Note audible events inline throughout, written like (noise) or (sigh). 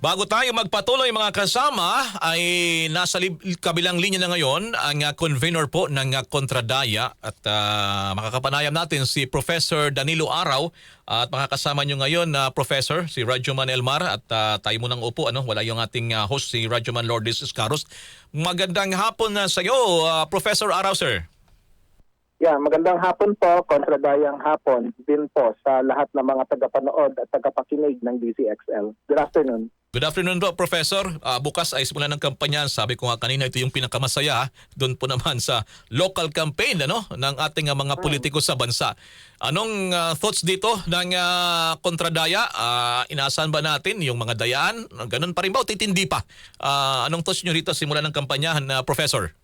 Bago tayo magpatuloy mga kasama, ay nasa kabilang linya na ngayon ang uh, convener po ng uh, Kontradaya at uh, makakapanayam natin si Professor Danilo Araw at makakasama nyo ngayon na Professor si Radyoman Elmar at uh, tayo munang upo ano wala yung ating uh, host si Radyoman Lourdes Escaros. Magandang hapon na sa iyo uh, Professor Araw sir. Yeah, magandang hapon po, kontradayang hapon din po sa lahat ng mga tagapanood at tagapakinig ng DCXL. Good afternoon. Good afternoon po, Professor. Ah, bukas ay simula ng kampanya. Sabi ko nga kanina, ito yung pinakamasaya. Doon po naman sa local campaign ano, ng ating ah, mga politiko sa bansa. Anong ah, thoughts dito ng ah, kontradaya? Ah, inaasahan ba natin yung mga dayaan? Ganun pa rin ba o titindi pa? Ah, anong thoughts nyo rito simula ng kampanyahan, na Professor?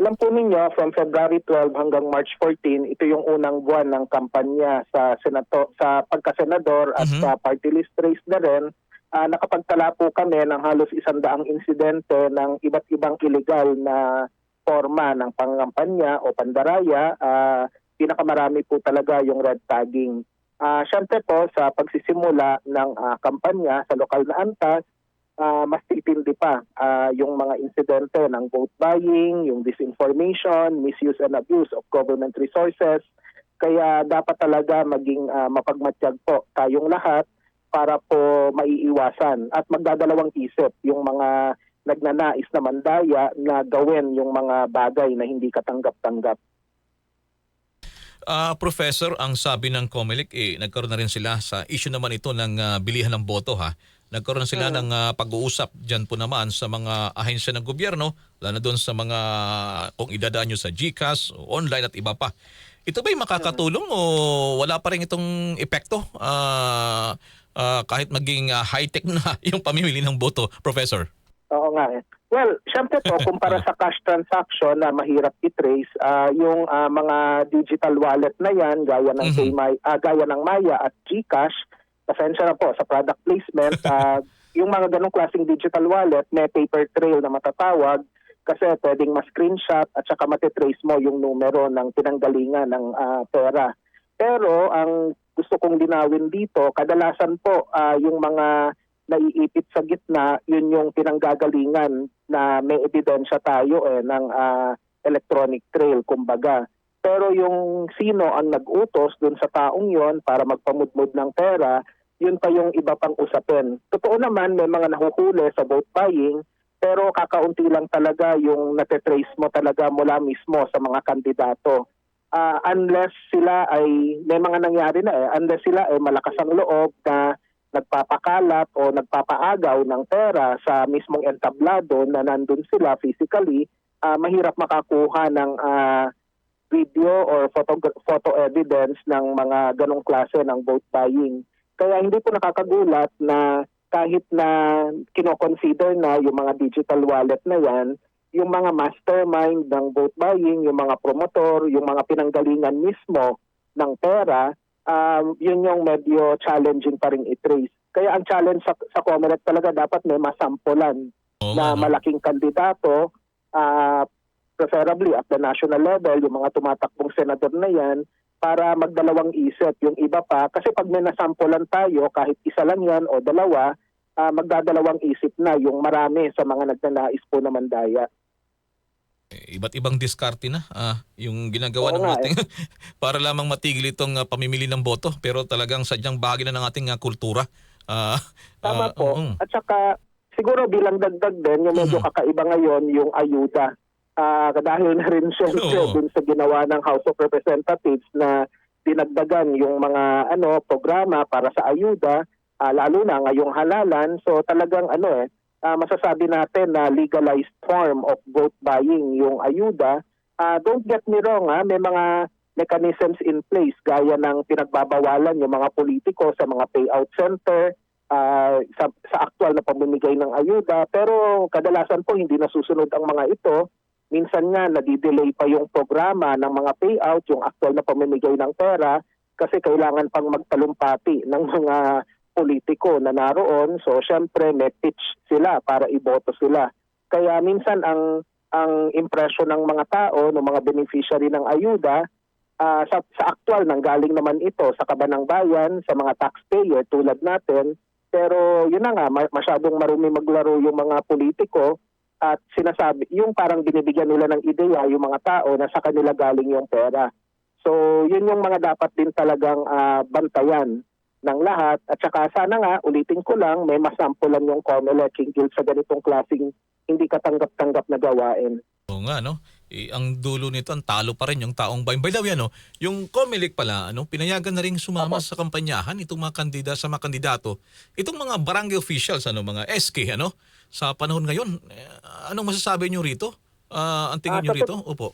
Alam po ninyo, from February 12 hanggang March 14, ito yung unang buwan ng kampanya sa senato sa pagkasenador at Mhm. sa party list race na rin. Ah, nakapagtala po kami ng halos isandaang insidente ng iba't ibang illegal na forma ng pangampanya o pandaraya. Ah, pinakamarami po talaga yung red tagging. Ah, Siyempre po sa pagsisimula ng ah, kampanya sa lokal na antas, ah, mas titindi pa ah, yung mga insidente ng vote buying, yung disinformation, misuse and abuse of government resources. Kaya dapat talaga maging ah, mapagmatsyag po tayong lahat para po maiiwasan at magdadalawang isip yung mga nagnanais na mandaya na gawin yung mga bagay na hindi katanggap-tanggap. Ah, Professor, ang sabi ng COMELEC, eh, nagkaroon na rin sila sa issue naman ito ng ah, bilihan ng boto ha. Nagkaroon sila ng ah, pag-uusap dyan po naman sa mga ahensya ng gobyerno, lalo na doon sa mga kung idadaan nyo sa GCash, o online at iba pa. Ito ba'y makakatulong o wala pa rin itong epekto Ah, ah, kahit maging ah, high-tech na (laughs) yung pamimili ng boto, Professor? Oo nga eh. Well, syempre po, (laughs) kumpara sa cash transaction na mahirap i-trace, ah, yung ah, mga digital wallet na yan, gaya ng, Mhm. Paymay- ah, gaya ng Maya at GCash, pasensya na po sa product placement, (laughs) ah, yung mga ganong klaseng digital wallet, may paper trail na matatawag kasi pwedeng ma-screenshot at saka matitrace mo yung numero ng pinanggalingan ng ah, pera. Pero ang gusto kong linawin dito, kadalasan po ah, yung mga naiipit sa gitna, yun yung pinanggagalingan na may ebidensya tayo eh, ng ah, electronic trail, kumbaga. Pero yung sino ang nag-utos dun sa taong yon para magpamudmud ng pera, yun pa yung iba pang usapin. Totoo naman, may mga nahuhuli sa vote buying, pero kakaunti lang talaga yung natitrace mo talaga mula mismo sa mga kandidato. Ah, unless sila ay, may mga nangyari na eh, unless sila ay malakas ang loob na nagpapakalat o nagpapaagaw ng pera sa mismong entablado na nandun sila physically, ah, mahirap makakuha ng ah, video or photo, photo evidence ng mga ganong klase ng vote buying. Kaya hindi po nakakagulat na kahit na kinoconsider na yung mga digital wallet na yan, yung mga mastermind ng vote buying, yung mga promotor, yung mga pinanggalingan mismo ng pera, um, yun yung medyo challenging pa rin i-trace. Kaya ang challenge sa, sa Comelec talaga dapat may masampulan Oo na malaking kandidato, ah, preferably at the national level, yung mga tumatakbong senador na yan, para magdalawang isip yung iba pa. Kasi pag may nasampulan tayo, kahit isa lang yan o dalawa, ah, magdadalawang isip na yung marami sa mga nagnanais po na mandaya. Eh, iba't ibang diskarte na ah, yung ginagawa Oo ng nga, ating (laughs) para lamang matigil itong ah, pamimili ng boto pero talagang sadyang bahagi na ng ating ah, kultura. Ah, Tama ah, po. mm. At saka, siguro bilang dagdag din, yung medyo Mhm. kakaiba ngayon, yung ayuda. Ah, dahil na rin siyempre (laughs) Oo. dun sa ginawa ng House of Representatives na dinagdagan yung mga ano programa para sa ayuda, ah, lalo na ngayong halalan. So talagang ano eh, ah, masasabi natin na legalized form of vote buying yung ayuda. Ah, don't get me wrong, ah, may mga mechanisms in place gaya ng pinagbabawalan yung mga politiko sa mga payout center, ah, sa, sa aktual na pamimigay ng ayuda. Pero kadalasan po hindi nasusunod ang mga ito. Minsan nga nadidelay pa yung programa ng mga payout, yung aktual na pamimigay ng pera kasi kailangan pang magtalumpati ng mga politiko na naroon. So syempre may pitch sila para iboto sila. Kaya minsan ang ang impression ng mga tao, ng mga beneficiary ng ayuda, ah, sa, sa aktual nang galing naman ito sa kabanang bayan, sa mga taxpayer tulad natin, Pero yun na nga, ma- masyadong marumi maglaro yung mga politiko at sinasabi, yung parang binibigyan nila ng ideya yung mga tao na sa kanila galing yung pera. So yun yung mga dapat din talagang ah, bantayan ng lahat. At saka sana nga, ulitin ko lang, may masampulan yung COMELEC hinggil sa ganitong klaseng hindi katanggap-tanggap na gawain. Oo nga, no? Eh, ang dulo nito, ang talo pa rin yung taong bayan. By the way, ano, yung COMELEC pala, ano, pinayagan na rin sumama sa kampanyahan itong mga kandida sa mga kandidato. Itong mga barangay officials, ano, mga SK, ano, sa panahon ngayon, eh, anong masasabi nyo rito? Ah, ang tingin Ah, nyo rito? Opo.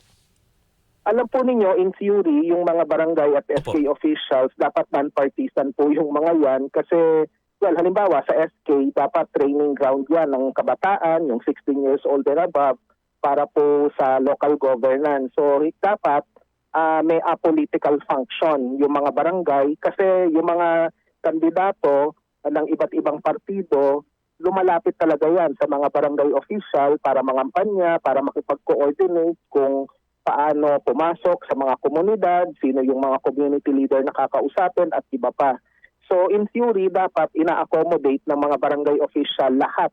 Alam po ninyo, in theory, yung mga barangay at SK officials, dapat non-partisan po yung mga yan kasi, well, halimbawa sa SK, dapat training ground yan ng kabataan, yung 16 years old and above, para po sa local governance. So, dapat ah, may apolitical function yung mga barangay kasi yung mga kandidato ng iba't ibang partido, lumalapit talaga yan sa mga barangay official para mangampanya, para makipag-coordinate kung paano pumasok sa mga komunidad, sino yung mga community leader na kakausapin at iba pa. So in theory, dapat ina-accommodate ng mga barangay official lahat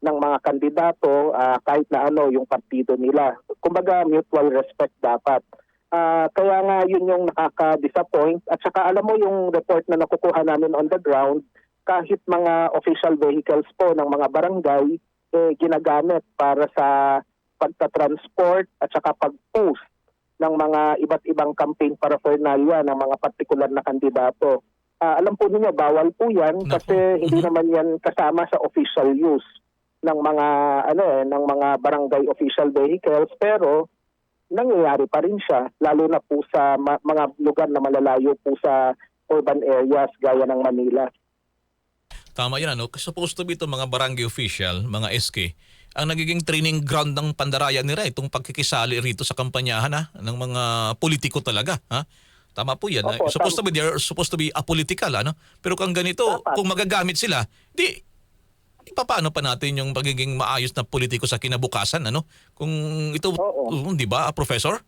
ng mga kandidato ah, kahit na ano yung partido nila. Kumbaga mutual respect dapat. Ah, kaya nga yun yung nakaka-disappoint at saka alam mo yung report na nakukuha namin on the ground kahit mga official vehicles po ng mga barangay eh, ginagamit para sa pagta-transport at saka pag-post ng mga iba't ibang campaign paraphernalia ng mga partikular na kandidato. Ah, alam po niyo bawal po 'yan Naku. kasi hindi Mhm. naman 'yan kasama sa official use ng mga ano eh ng mga barangay official vehicles pero nangyayari pa rin siya lalo na po sa mga lugar na malalayo po sa urban areas gaya ng Manila. Tama yan, ano? Supposed to be itong mga barangay official, mga SK, ang nagiging training ground ng pandaraya nila, itong pagkikisali rito sa kampanyahan ha, ng mga politiko talaga. Ha? Tama po yan. Opo, supposed to be, they're supposed to be apolitical. Ano? Pero kung ganito, Dapat. kung magagamit sila, di, di pa paano pa natin yung pagiging maayos na politiko sa kinabukasan? Ano? Kung ito, Oo. uh, di ba, Professor?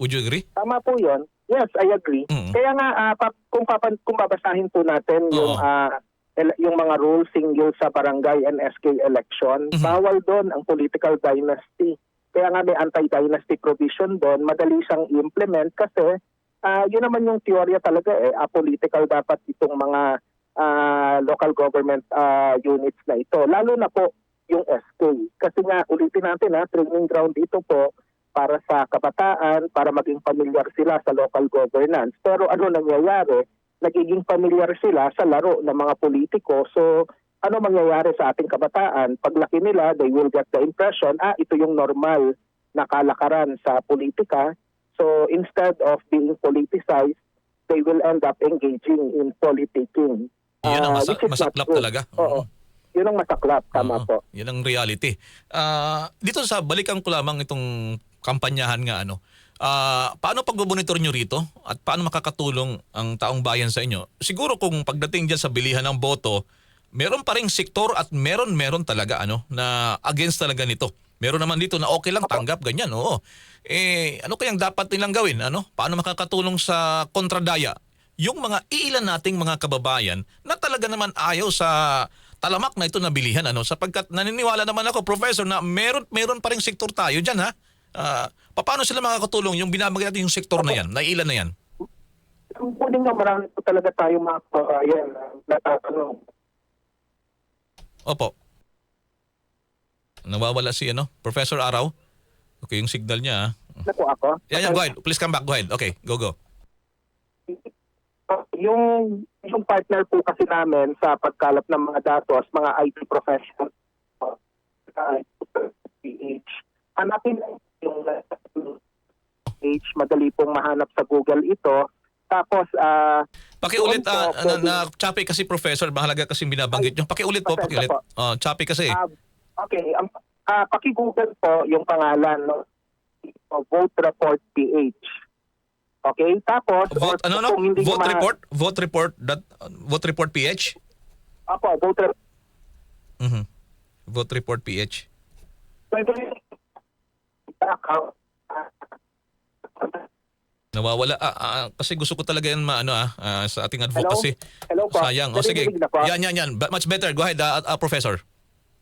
Would you agree? Tama po 'yon. Yes, I agree. Mm. Kaya nga ah, pa- kung papan kung babasahin po natin yung Oo. ah, yung mga rules single sa barangay and SK election, Mhm. bawal doon ang political dynasty. Kaya nga may anti-dynasty provision doon, madali siyang i-implement kasi ah, yun naman yung teorya talaga eh, apolitical dapat itong mga ah, local government ah, units na ito. Lalo na po yung SK. Kasi nga ulitin natin ha, training ground ito po para sa kabataan, para maging familiar sila sa local governance. Pero ano nangyayari? Nagiging familiar sila sa laro ng mga politiko. So ano mangyayari sa ating kabataan? Paglaki nila, they will get the impression, ah, ito yung normal na kalakaran sa politika. So instead of being politicized, they will end up engaging in politicking. Yan ang Ah, masa- not masaklap talaga. Oo. Yun ang masaklap, tama Oo, po. Yan ang reality. Ah, dito sa balikan ko lamang itong kampanyahan nga ano. Ah, paano pagbobonitor nyo rito at paano makakatulong ang taong bayan sa inyo? Siguro kung pagdating diyan sa bilihan ng boto, meron pa ring sektor at meron meron talaga ano na against talaga nito. Meron naman dito na okay lang tanggap ganyan, oo. Eh ano kayang dapat nilang gawin? Ano? Paano makakatulong sa kontradaya yung mga iilan nating mga kababayan na talaga naman ayaw sa talamak na ito na bilihan ano sapagkat naniniwala naman ako professor na meron meron pa ring sektor tayo diyan ha. Ah, paano sila makakatulong yung binabanggit natin yung sektor na yan, na ilan na yan? Ang kunin nga marami po talaga tayo mga kababayan na natatanong. Opo. Nawawala si ano, Professor Araw. Okay, yung signal niya. ah. Na po ako. Yan, yan, go ahead. Please come back. Go ahead. Okay, go, go. Yung, yung partner po kasi namin sa pagkalap ng mga datos, mga IT professionals, uh, PH, hanapin yung page, madali pong mahanap sa Google ito. Tapos, ah, Pakiulit, po, ah, na, pwede. na, choppy kasi professor, mahalaga kasi binabanggit nyo. Pakiulit po, pakiulit. po. Oh, choppy kasi. ah, okay, ang, ah, paki-Google po yung pangalan, no? Vote Report PH. Okay, tapos, Vote, or ano, no? hindi Vote report? Vote report, that, vote report PH? Apo, vote report. Mhm. Vote report PH. Pwede account. Nawawala. Ah, ah, kasi gusto ko talaga yan maano ah, ah, sa ating advocacy. Hello po. Sayang. O sige. Narinig na po? Yan, yan, yan. Ba- Much better. Go ahead, ah, ah, Professor.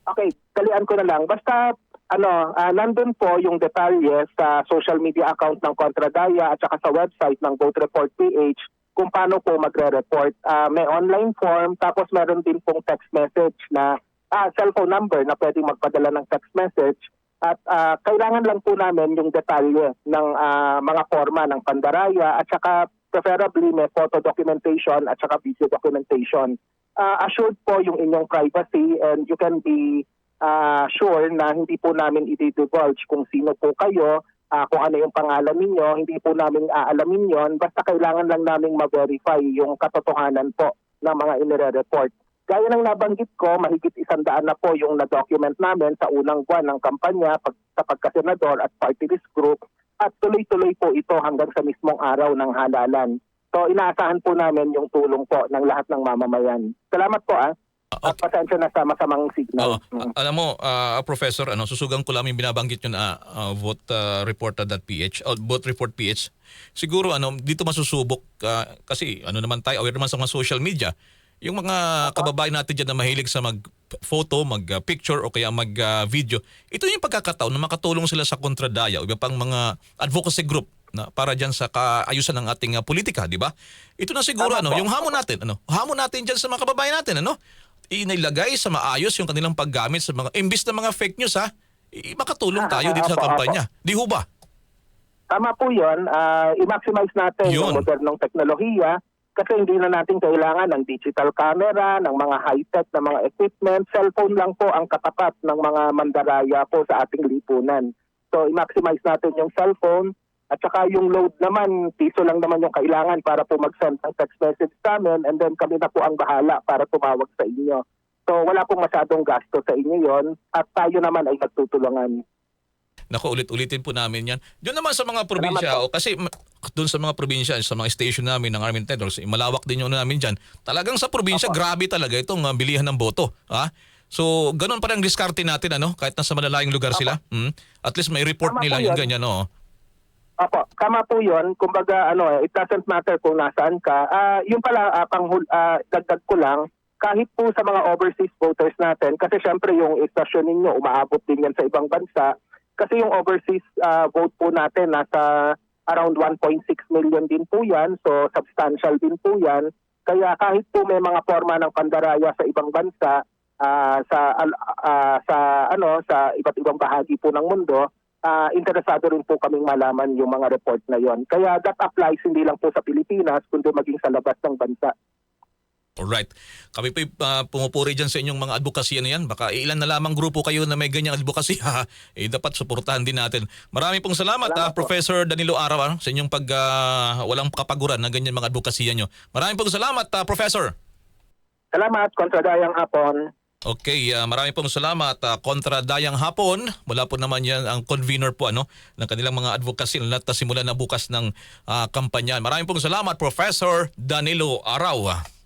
Okay, kalian ko na lang. Basta ano, ah, nandun po yung detalye sa social media account ng Contradaya at saka sa website ng Vote Report PH kung paano po magre-report. Ah, may online form tapos meron din pong text message na ah, cellphone number na pwedeng magpadala ng text message at ah, kailangan lang po namin yung detalye ng ah, mga forma ng pandaraya at saka preferably may photo documentation at saka video documentation. Ah, assured po yung inyong privacy and you can be ah, sure na hindi po namin i-divulge kung sino po kayo, ah, kung ano yung pangalan ninyo, hindi po namin aalamin yon basta kailangan lang namin ma-verify yung katotohanan po ng mga inire-report. Gaya ng nabanggit ko, mahigit isang daan na po yung na-document namin sa unang buwan ng kampanya pag, sa pagkasenador at party list group at tuloy-tuloy po ito hanggang sa mismong araw ng halalan. So inaasahan po namin yung tulong po ng lahat ng mamamayan. Salamat po ah. Ah, At pasensya na sa masamang signal. Oo. Mm. Alam mo, ah, Professor, ano, susugang ko lang yung binabanggit yun na uh, vote ah, reporter.ph, oh, vote report PH. Siguro ano, dito masusubok ah, kasi ano naman tayo, aware naman sa mga social media. Yung mga kababayan natin dyan na mahilig sa mag-photo, mag-picture o kaya mag-video, ito yung pagkakataon na makatulong sila sa kontradaya o iba pang mga advocacy group na para diyan sa kaayusan ng ating ah, politika, di ba? Ito na siguro Tama ano, po. yung hamon natin, ano? Hamon natin diyan sa mga kababayan natin, ano? Inilagay sa maayos yung kanilang paggamit sa mga imbis na mga fake news ha. i- Makatulong tayo dito sa Apo, apo. kampanya. Di ho ba? Tama po yun. Ah, i-maximize natin Yun. yung modernong teknolohiya kasi hindi na natin kailangan ng digital camera, ng mga high-tech na mga equipment. Cellphone lang po ang katapat ng mga mandaraya po sa ating lipunan. So i-maximize natin yung cellphone at saka yung load naman, piso lang naman yung kailangan para po mag-send ng text message sa amin and then kami na po ang bahala para tumawag sa inyo. So wala pong masyadong gasto sa inyo yon at tayo naman ay magtutulungan. Nako, ulit-ulitin po namin yan. Doon naman sa mga probinsya, o kasi ma- doon sa mga probinsya, sa mga station namin ng Army Networks, eh, malawak din yung ano namin dyan. Talagang sa probinsya, grabe talaga itong ah, bilihan ng boto. Ha? So, ganun pa rin diskarte natin, ano? kahit nasa malalayong lugar sila. Hmm? At least may report Tama nila yung yan. ganyan. Oo. Opo, tama po 'yon. Kumbaga ano, it doesn't matter kung nasaan ka. Ah, yung pala ah, panghul ah, dagdag ko lang, kahit po sa mga overseas voters natin kasi syempre yung istasyon ninyo umaabot din yan sa ibang bansa. Kasi yung overseas ah, vote po natin nasa around 1.6 million din po yan. So substantial din po yan. Kaya kahit po may mga forma ng pandaraya sa ibang bansa, ah, sa ah, sa ano sa iba't ibang bahagi po ng mundo, ah, interesado rin po kaming malaman yung mga report na yon. Kaya that applies hindi lang po sa Pilipinas, kundi maging sa labas ng bansa. Alright. Kami po uh, pumupuri dyan sa inyong mga advocacy na yan. Baka ilan na lamang grupo kayo na may ganyang advocacy. Ha? Eh, dapat suportahan din natin. Marami pong salamat, Salamat ah, po. Professor Danilo Araw ah, sa inyong pag ah, walang kapaguran na ganyan mga advocacy nyo. Marami pong salamat, ah, Professor. Salamat, kontradayang hapon. Okay, ah, marami pong salamat ah, kontra Dayang Hapon. Mula po naman yan ang convener po ano ng kanilang mga advocacy na simula na bukas ng ah, kampanya. Marami pong salamat Professor Danilo Araw.